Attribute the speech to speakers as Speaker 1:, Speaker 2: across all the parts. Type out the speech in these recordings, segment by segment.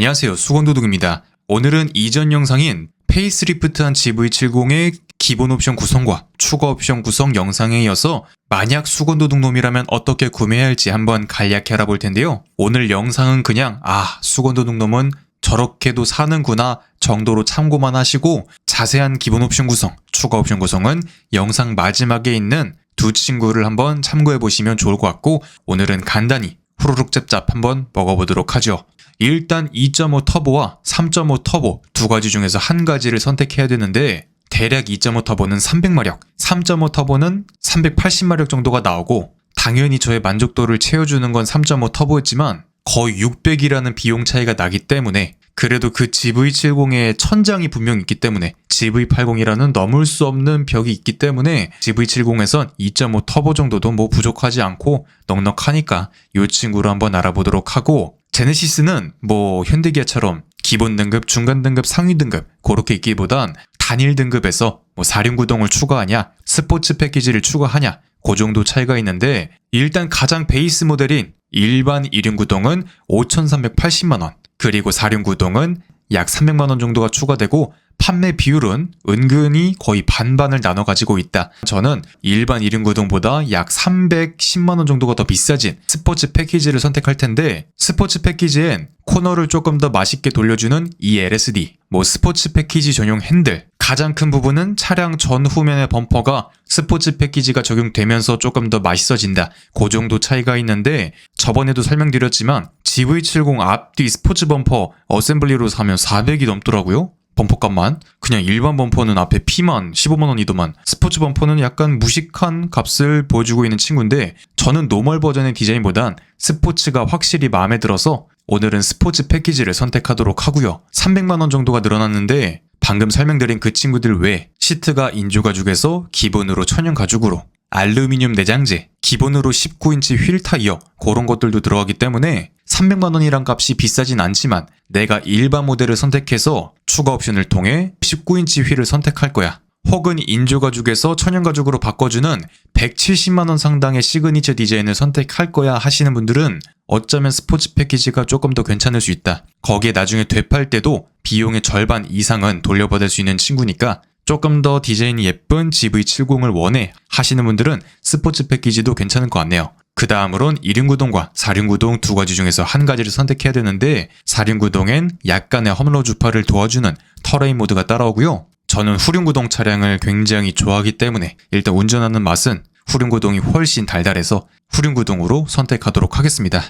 Speaker 1: 안녕하세요. 수건도둑입니다. 오늘은 이전 영상인 페이스리프트한 GV70의 기본 옵션 구성과 추가 옵션 구성 영상에 이어서 만약 수건도둑놈이라면 어떻게 구매해야 할지 한번 간략히 알아볼 텐데요. 오늘 영상은 그냥 아 수건도둑놈은 저렇게도 사는구나 정도로 참고만 하시고 자세한 기본 옵션 구성, 추가 옵션 구성은 영상 마지막에 있는 두 친구를 한번 참고해 보시면 좋을 것 같고 오늘은 간단히 후루룩 짭짭 한번 먹어보도록 하죠. 일단 2.5 터보와 3.5 터보 두 가지 중에서 한 가지를 선택해야 되는데 대략 2.5 터보는 300마력, 3.5 터보는 380마력 정도가 나오고 당연히 저의 만족도를 채워주는 건 3.5 터보였지만 거의 600이라는 비용 차이가 나기 때문에 그래도 그 GV70의 천장이 분명 있기 때문에 GV80이라는 넘을 수 없는 벽이 있기 때문에 GV70에선 2.5 터보 정도도 뭐 부족하지 않고 넉넉하니까 이 친구를 한번 알아보도록 하고 제네시스는 뭐 현대기아처럼 기본 등급, 중간 등급, 상위 등급 그렇게 있기보단 단일 등급에서 뭐 사륜구동을 추가하냐, 스포츠 패키지를 추가하냐 그 정도 차이가 있는데 일단 가장 베이스 모델인 일반 1륜 구동은 5,380만 원 그리고 4륜구동은 약 300만원 정도가 추가되고 판매 비율은 은근히 거의 반반을 나눠 가지고 있다. 저는 일반 1륜구동보다 약 310만원 정도가 더 비싸진 스포츠 패키지를 선택할 텐데 스포츠 패키지엔 코너를 조금 더 맛있게 돌려주는 이 LSD, 뭐 스포츠 패키지 전용 핸들, 가장 큰 부분은 차량 전 후면의 범퍼가 스포츠 패키지가 적용되면서 조금 더 맛있어진다. 그 정도 차이가 있는데 저번에도 설명드렸지만 GV70 앞뒤 스포츠 범퍼 어셈블리로 사면 400이 넘더라고요. 범퍼값만 그냥 일반 범퍼는 앞에 P만 15만 원이더만. 스포츠 범퍼는 약간 무식한 값을 보여주고 있는 친구인데 저는 노멀 버전의 디자인보단 스포츠가 확실히 마음에 들어서 오늘은 스포츠 패키지를 선택하도록 하고요. 300만 원 정도가 늘어났는데 방금 설명드린 그 친구들 외에 시트가 인조 가죽에서 기본으로 천연 가죽으로 알루미늄 내장재, 기본으로 19인치 휠 타이어 그런 것들도 들어가기 때문에 300만 원이란 값이 비싸진 않지만 내가 일반 모델을 선택해서 추가 옵션을 통해 19인치 휠을 선택할 거야. 혹은 인조 가죽에서 천연 가죽으로 바꿔주는 170만 원 상당의 시그니처 디자인을 선택할 거야 하시는 분들은 어쩌면 스포츠 패키지가 조금 더 괜찮을 수 있다. 거기에 나중에 되팔 때도 비용의 절반 이상은 돌려받을 수 있는 친구니까 조금 더 디자인이 예쁜 GV70을 원해 하시는 분들은 스포츠 패키지도 괜찮을 것 같네요. 그 다음으론 1륜구동과 4륜구동 두 가지 중에서 한 가지를 선택해야 되는데 4륜구동엔 약간의 험로 주파를 도와주는 터레인 모드가 따라오고요. 저는 후륜구동 차량을 굉장히 좋아하기 때문에 일단 운전하는 맛은 후륜구동이 훨씬 달달해서 후륜구동으로 선택하도록 하겠습니다.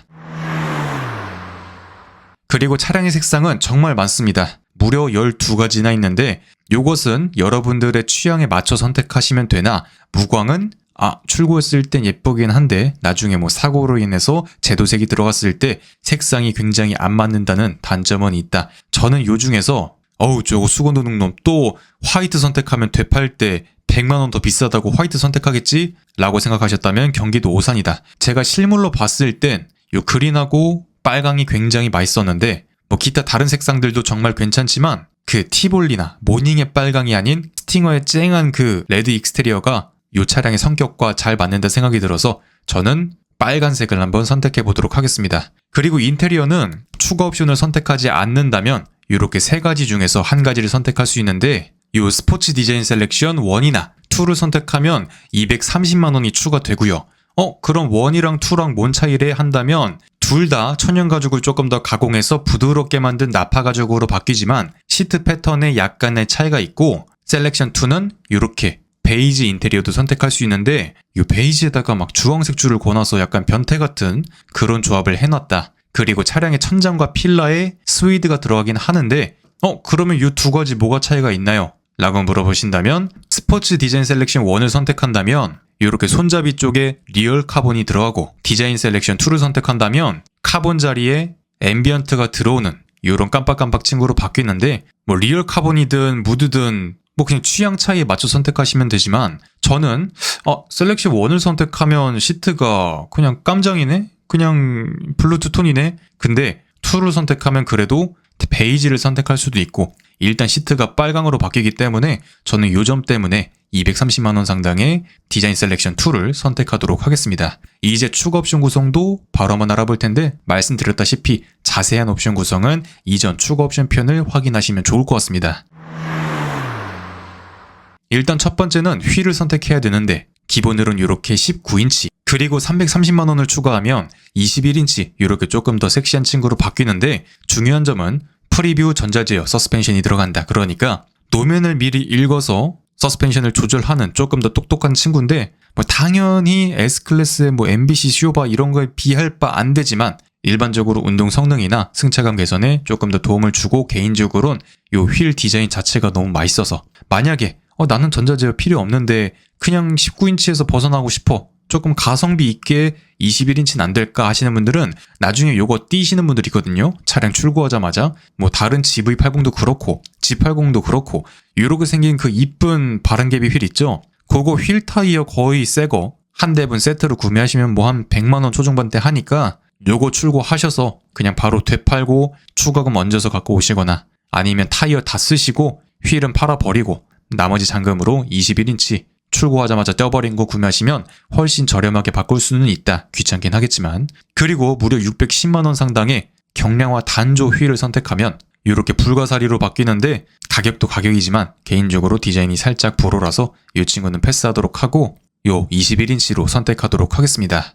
Speaker 1: 그리고 차량의 색상은 정말 많습니다. 무려 12가지나 있는데 요것은 여러분들의 취향에 맞춰 선택하시면 되나 무광은 아 출고했을 땐 예쁘긴 한데 나중에 뭐 사고로 인해서 제도색이 들어갔을 때 색상이 굉장히 안 맞는다는 단점은 있다. 저는 요 중에서 어우 저거 수건도둑놈 또 화이트 선택하면 되팔 때 100만 원 더 비싸다고 화이트 선택하겠지? 라고 생각하셨다면 경기도 오산이다. 제가 실물로 봤을 땐 요 그린하고 빨강이 굉장히 맛있었는데 뭐 기타 다른 색상들도 정말 괜찮지만 그 티볼리나 모닝의 빨강이 아닌 스팅어의 쨍한 그 레드 익스테리어가 이 차량의 성격과 잘 맞는다 생각이 들어서 저는 빨간색을 한번 선택해 보도록 하겠습니다. 그리고 인테리어는 추가 옵션을 선택하지 않는다면 이렇게 세 가지 중에서 한 가지를 선택할 수 있는데 이 스포츠 디자인 셀렉션 1이나 2를 선택하면 230만 원이 추가되고요. 어, 그럼 1이랑 2랑 뭔 차이래 한다면 둘 다 천연 가죽을 조금 더 가공해서 부드럽게 만든 나파 가죽으로 바뀌지만 시트 패턴에 약간의 차이가 있고 셀렉션 2는 이렇게 베이지 인테리어도 선택할 수 있는데 이 베이지에다가 막 주황색 줄을 권어서 약간 변태 같은 그런 조합을 해놨다. 그리고 차량의 천장과 필러에 스위드가 들어가긴 하는데 어 그러면 이 두 가지 뭐가 차이가 있나요? 라고 물어보신다면 스포츠 디자인 셀렉션 1을 선택한다면 이렇게 손잡이 쪽에 리얼 카본이 들어가고 디자인 셀렉션 2를 선택한다면 카본 자리에 앰비언트가 들어오는 이런 깜빡깜빡 친구로 바뀌는데 뭐 리얼 카본이든 무드든 뭐 그냥 취향 차이에 맞춰 선택하시면 되지만 저는 어 셀렉션 1을 선택하면 시트가 그냥 깜장이네? 그냥 블루투 톤이네? 근데 2를 선택하면 그래도 베이지를 선택할 수도 있고 일단 시트가 빨강으로 바뀌기 때문에 저는 요점 때문에 230만 원 상당의 디자인 셀렉션 2를 선택하도록 하겠습니다. 이제 추가 옵션 구성도 바로 한번 알아볼 텐데 말씀드렸다시피 자세한 옵션 구성은 이전 추가 옵션 편을 확인하시면 좋을 것 같습니다. 일단 첫 번째는 휠을 선택해야 되는데 기본으로는 이렇게 19인치 그리고 330만 원을 추가하면 21인치 이렇게 조금 더 섹시한 친구로 바뀌는데 중요한 점은 프리뷰 전자제어 서스펜션이 들어간다. 그러니까 노면을 미리 읽어서 서스펜션을 조절하는 조금 더 똑똑한 친구인데 뭐 당연히 S클래스의 뭐 MBC 쇼바 이런 거에 비할 바 안 되지만 일반적으로 운동 성능이나 승차감 개선에 조금 더 도움을 주고 개인적으로는 요 휠 디자인 자체가 너무 맛있어서 만약에 어, 나는 전자제어 필요 없는데 그냥 19인치에서 벗어나고 싶어. 조금 가성비 있게 21인치는 안 될까 하시는 분들은 나중에 요거 띄시는 분들 있거든요. 차량 출고하자마자 뭐 다른 GV80도 그렇고 G80도 그렇고 요렇게 생긴 그 이쁜 바람개비 휠 있죠. 그거 휠 타이어 거의 새거 한 대분 세트로 구매하시면 뭐 한 100만 원 초중반대 하니까 요거 출고하셔서 그냥 바로 되팔고 추가금 얹어서 갖고 오시거나 아니면 타이어 다 쓰시고 휠은 팔아버리고 나머지 잔금으로 21인치 출고하자마자 떼어버린 거 구매하시면 훨씬 저렴하게 바꿀 수는 있다. 귀찮긴 하겠지만. 그리고 무려 610만원 상당의 경량화 단조 휠을 선택하면 이렇게 불가사리로 바뀌는데 가격도 가격이지만 개인적으로 디자인이 살짝 불호라서 이 친구는 패스하도록 하고 요 21인치로 선택하도록 하겠습니다.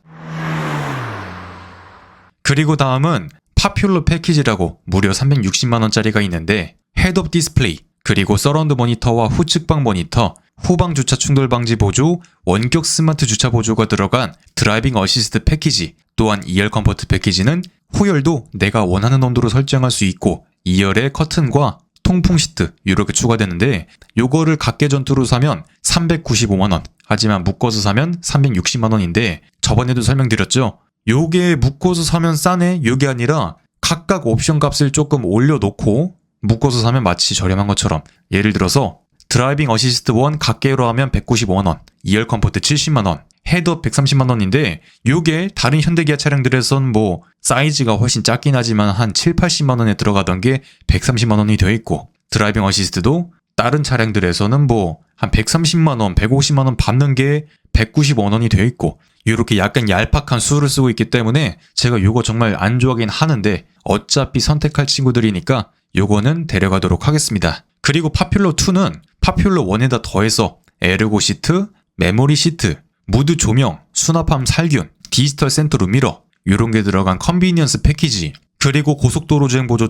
Speaker 1: 그리고 다음은 파퓰러 패키지라고 무려 360만원짜리가 있는데 헤드업 디스플레이 그리고 서라운드 모니터와 후측방 모니터, 후방 주차 충돌 방지 보조, 원격 스마트 주차 보조가 들어간 드라이빙 어시스트 패키지, 또한 2열 컴포트 패키지는 호열도 내가 원하는 온도로 설정할 수 있고 2열의 커튼과 통풍 시트 이렇게 추가되는데 요거를 각계 전투로 사면 395만원 하지만 묶어서 사면 360만원인데 저번에도 설명드렸죠? 요게 묶어서 사면 싸네 요게 아니라 각각 옵션 값을 조금 올려놓고 묶어서 사면 마치 저렴한 것처럼 예를 들어서 드라이빙 어시스트 1 각계로 하면 195만원 2열 컴포트 70만원 헤드업 130만원인데 요게 다른 현대기아 차량들에선 뭐 사이즈가 훨씬 작긴 하지만 한 7, 80만원에 들어가던 게 130만원이 되어 있고 드라이빙 어시스트도 다른 차량들에서는 뭐 한 130만원, 150만원 받는 게 195원이 되어 있고 이렇게 약간 얄팍한 수를 쓰고 있기 때문에 제가 요거 정말 안 좋아하긴 하는데 어차피 선택할 친구들이니까 요거는 데려가도록 하겠습니다. 그리고 파퓰러 2는 파퓰러 1에다 더해서 에르고 시트, 메모리 시트, 무드 조명, 수납함 살균, 디지털 센터로 미러 이런 게 들어간 컨비니언스 패키지 그리고 고속도로 주행 보조 2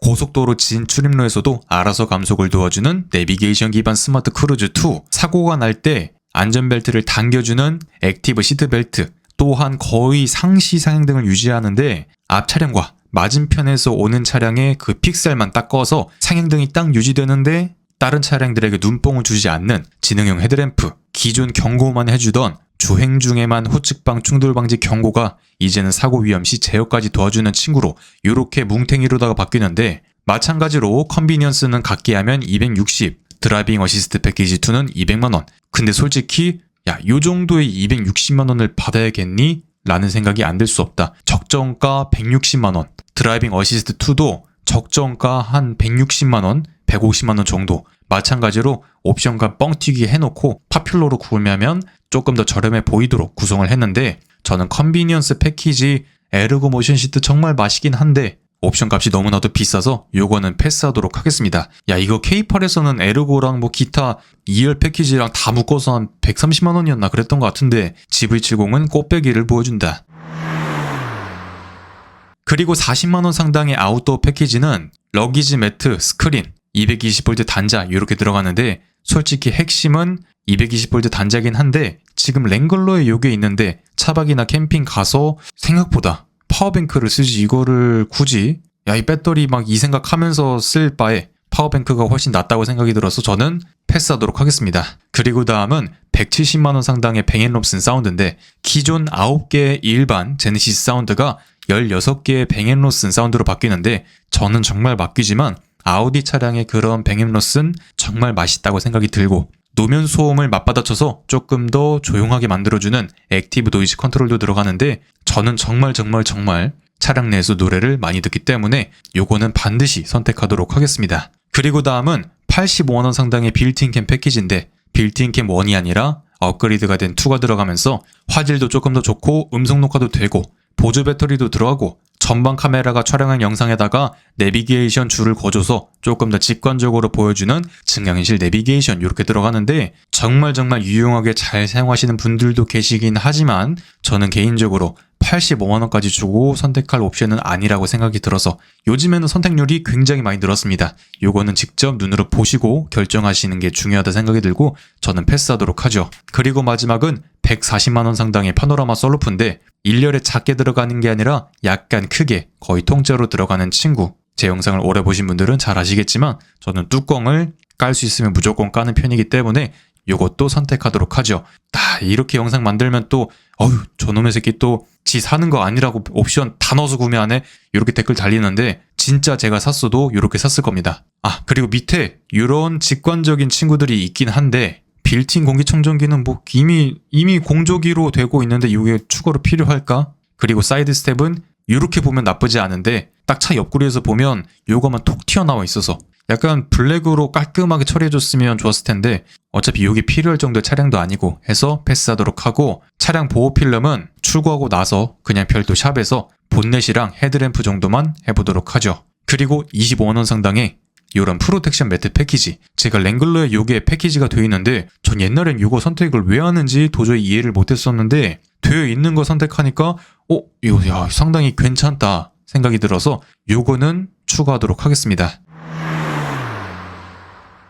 Speaker 1: 고속도로 진 출입로에서도 알아서 감속을 도와주는 내비게이션 기반 스마트 크루즈 2 사고가 날 때 안전벨트를 당겨주는 액티브 시트벨트 또한 거의 상시 상향등을 유지하는데 앞 차량과 맞은편에서 오는 차량의 그 픽셀만 딱 꺼서 상향등이 딱 유지되는데 다른 차량들에게 눈뽕을 주지 않는 지능형 헤드램프, 기존 경고만 해주던 주행 중에만 후측방 충돌 방지 경고가 이제는 사고 위험 시 제어까지 도와주는 친구로 이렇게 뭉탱이로다가 바뀌는데 마찬가지로 컨비니언스는 각기 하면 260, 드라이빙 어시스트 패키지 2는 200만원. 근데 솔직히 야, 요 정도의 260만원을 받아야겠니? 라는 생각이 안 들 수 없다. 적정가 160만원. 드라이빙 어시스트 2도 적정가 한 160만원, 150만원 정도. 마찬가지로 옵션과 뻥튀기 해놓고 파퓰러로 구매하면 조금 더 저렴해 보이도록 구성을 했는데 저는 컨비니언스 패키지 에르고 모션 시트 정말 맛이긴 한데 옵션 값이 너무나도 비싸서 요거는 패스하도록 하겠습니다. 야 이거 K8에서는 에르고랑 뭐 기타 2열 패키지랑 다 묶어서 한 130만 원이었나 그랬던 것 같은데 GV70은 꽃배기를 보여준다. 그리고 40만 원 상당의 아웃도어 패키지는 러기지 매트, 스크린, 220V 단자 이렇게 들어가는데 솔직히 핵심은 220V 단자긴 한데 지금 랭글러에 요게 있는데 차박이나 캠핑 가서 생각보다 파워뱅크를 쓰지 이거를 굳이 야 이 배터리 막 이 생각하면서 쓸 바에 파워뱅크가 훨씬 낫다고 생각이 들어서 저는 패스하도록 하겠습니다. 그리고 다음은 170만원 상당의 뱅앤롭슨 사운드인데 기존 9개의 일반 제네시스 사운드가 16개의 뱅앤로슨 사운드로 바뀌는데 저는 정말 맡기지만 아우디 차량의 그런 뱅앤로슨 정말 맛있다고 생각이 들고 노면 소음을 맞받아쳐서 조금 더 조용하게 만들어주는 액티브 노이즈 컨트롤도 들어가는데 저는 정말 정말 정말 차량 내에서 노래를 많이 듣기 때문에 요거는 반드시 선택하도록 하겠습니다. 그리고 다음은 85만원 상당의 빌트인캠 패키지인데 빌트인캠 1이 아니라 업그레이드가 된 2가 들어가면서 화질도 조금 더 좋고 음성 녹화도 되고 보조 배터리도 들어가고 전방 카메라가 촬영한 영상에다가 내비게이션 줄을 거줘서 조금 더 직관적으로 보여주는 증강현실 내비게이션 이렇게 들어가는데 정말 정말 유용하게 잘 사용하시는 분들도 계시긴 하지만 저는 개인적으로 85만원까지 주고 선택할 옵션은 아니라고 생각이 들어서 요즘에는 선택률이 굉장히 많이 늘었습니다. 요거는 직접 눈으로 보시고 결정하시는 게 중요하다 생각이 들고 저는 패스하도록 하죠. 그리고 마지막은 140만원 상당의 파노라마 썰루프인데 1열에 작게 들어가는 게 아니라 약간 크게 거의 통째로 들어가는 친구. 제 영상을 오래 보신 분들은 잘 아시겠지만 저는 뚜껑을 깔 수 있으면 무조건 까는 편이기 때문에 요것도 선택하도록 하죠. 다 이렇게 영상 만들면 또 어휴 저놈의 새끼 또 지 사는 거 아니라고 옵션 다 넣어서 구매하네 이렇게 댓글 달리는데 진짜 제가 샀어도 이렇게 샀을 겁니다. 아 그리고 밑에 이런 직관적인 친구들이 있긴 한데 빌트인 공기청정기는 뭐 이미 이미 공조기로 되고 있는데 이게 추가로 필요할까? 그리고 사이드 스텝은 이렇게 보면 나쁘지 않은데 딱 차 옆구리에서 보면 요거만 톡 튀어나와 있어서 약간 블랙으로 깔끔하게 처리해줬으면 좋았을 텐데 어차피 이게 필요할 정도의 차량도 아니고 해서 패스하도록 하고 차량 보호 필름은 출고하고 나서 그냥 별도 샵에서 본넷이랑 헤드램프 정도만 해보도록 하죠. 그리고 25만원 상당의 이런 프로텍션 매트 패키지. 제가 랭글러에 요게 패키지가 되어 있는데 전 옛날엔 요거 선택을 왜 하는지 도저히 이해를 못했었는데 되어 있는 거 선택하니까 어 이거 야 상당히 괜찮다 생각이 들어서 요거는 추가하도록 하겠습니다.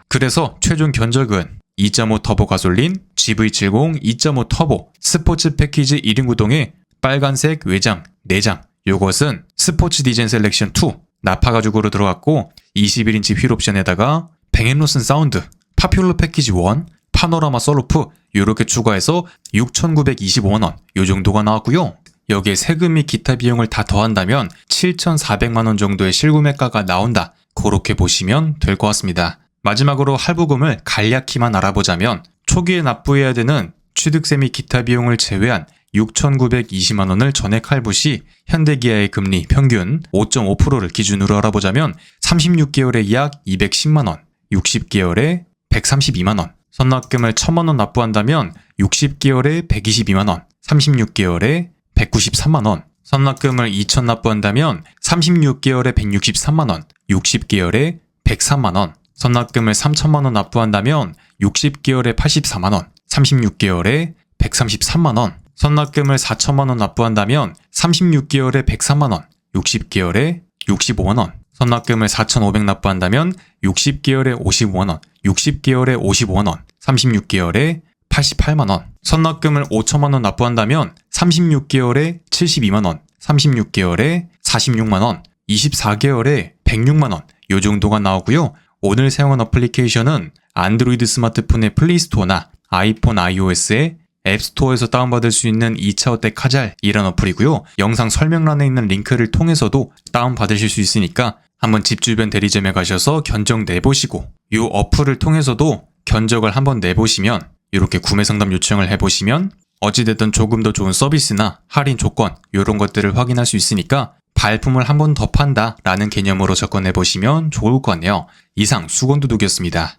Speaker 1: 그래서 최종 견적은 2.5 터보 가솔린 GV70 2.5 터보 스포츠 패키지 1인 구동의 빨간색 외장 내장. 요것은 스포츠 디젠 셀렉션 2 나파 가죽으로 들어갔고 21인치 휠 옵션에다가 뱅앤로슨 사운드 파퓰러 패키지 1 파노라마 썰루프 요렇게 추가해서 6,925만원 요 정도가 나왔고요. 여기에 세금 및 기타 비용을 다 더한다면 7,400만원 정도의 실구매가가 나온다. 그렇게 보시면 될 것 같습니다. 마지막으로 할부금을 간략히만 알아보자면 초기에 납부해야 되는 취득세 및 기타 비용을 제외한 6,920만 원을 전액 할부 시 현대기아의 금리 평균 5.5%를 기준으로 알아보자면 36개월에 약 210만 원, 60개월에 132만 원, 선납금을 1,000만 원 납부한다면 60개월에 122만 원, 36개월에 193만 원, 선납금을 2,000 납부한다면 36개월에 163만 원, 60개월에 103만 원, 선납금을 3천만 원 납부한다면 60개월에 84만 원, 36개월에 133만 원, 선납금을 4천만 원 납부한다면 36개월에 103만 원, 60개월에 65만 원, 선납금을 4,500 납부한다면 60개월에 55만 원, 60개월에 55만 원, 36개월에 88만 원, 선납금을 5천만 원 납부한다면 36개월에 72만 원, 36개월에 46만 원, 24개월에 106만 원, 요 정도가 나오고요. 오늘 사용한 어플리케이션은 안드로이드 스마트폰의 플레이스토어나 아이폰 iOS의 앱스토어에서 다운받을 수 있는 2차 어때 카잘 이란 어플이고요. 영상 설명란에 있는 링크를 통해서도 다운받으실 수 있으니까 한번 집 주변 대리점에 가셔서 견적 내보시고 이 어플을 통해서도 견적을 한번 내보시면 이렇게 구매 상담 요청을 해보시면 어찌됐든 조금 더 좋은 서비스나 할인 조건 이런 것들을 확인할 수 있으니까 발품을 한 번 더 판다 라는 개념으로 접근해 보시면 좋을 것 같네요. 이상 수건도둑이었습니다.